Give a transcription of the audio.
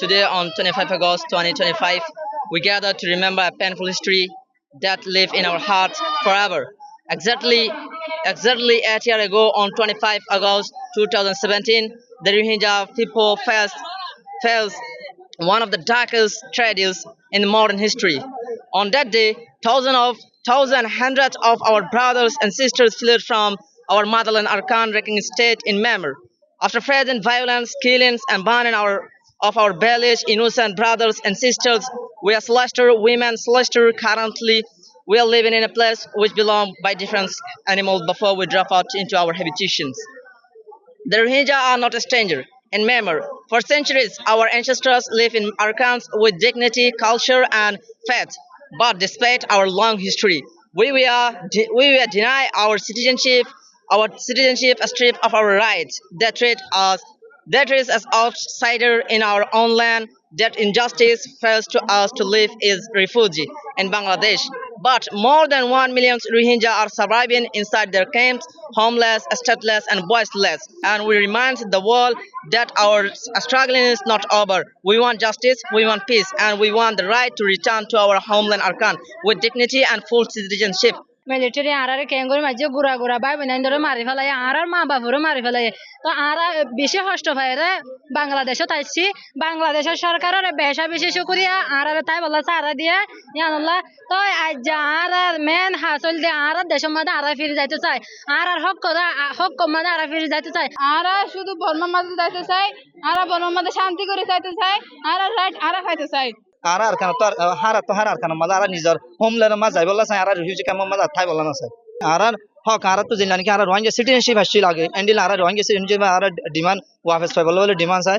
Today, on 25 August 2025, we gather to remember a painful history that live in our hearts forever. Exactly, exactly eight years ago, on 25 August 2017, the Rohingya people faced, faced one of the darkest tragedies in modern history. On that day, thousands of thousands, hundreds of our brothers and sisters fled from our motherland Arkan wrecking state in Myanmar. After facing violence, killings, and burning our of our village innocent brothers and sisters, we are Celestial women, Celestial currently we are living in a place which belong by different animals before we drop out into our habitations. The Rohingya are not a stranger. In Myanmar, for centuries, our ancestors live in Arkans with dignity, culture, and faith. But despite our long history, we were, we were denied our citizenship, our citizenship stripped of our rights. They treat us, they as us outsider in our own land. That injustice fails to us to live as refugee in Bangladesh. But more than one million Rohingya are surviving inside their camps, homeless, stateless, and voiceless. And we remind the world that our struggling is not over. We want justice, we want peace, and we want the right to return to our homeland Arkan with dignity and full citizenship. Military আরারে ক্যাঙ্গুরি মাঝে গুড়া গুড়া ভাই বোন ধরে মারি ফেলাই আর মা বাপুরও মারি ফেলাই তো আরা বেশি কষ্ট পায় রে বাংলাদেশও তাইছি বাংলাদেশের সরকারের বেশা বেশি শুক্রিয়া আর আর তাই বলা সারা দিয়ে ইয়ানুল্লাহ তো আজ যা আর মেন হাসল দিয়ে আর দেশের মধ্যে আরা ফিরে যাইতে চাই আর আর হক কথা হক কম মধ্যে আরা ফিরে যাইতে চাই আরা শুধু বর্মার মাঝে যাইতে চাই আরা বর্মার মাঝে শান্তি করে যাইতে চাই আরা রাইট আরা খাইতে চাই আর আর কেন, তোর হারা তো হারার কেন মাঝে আর নিজের হোমল্যান্ড মাঝে বললা সাই আর রিফিউজি কেমন মাঝে থাই বলা না চাই আর, হক, আর তো জিনিস কি আর রোহিঙ্গা সিটিজেনশিপ আসছি লাগে। এন্ডিল আর রোহিঙ্গা সিটিজেনশিপ আর ডিমান্ড ওয়াফেস পাই বলে ডিমান্ড চাই।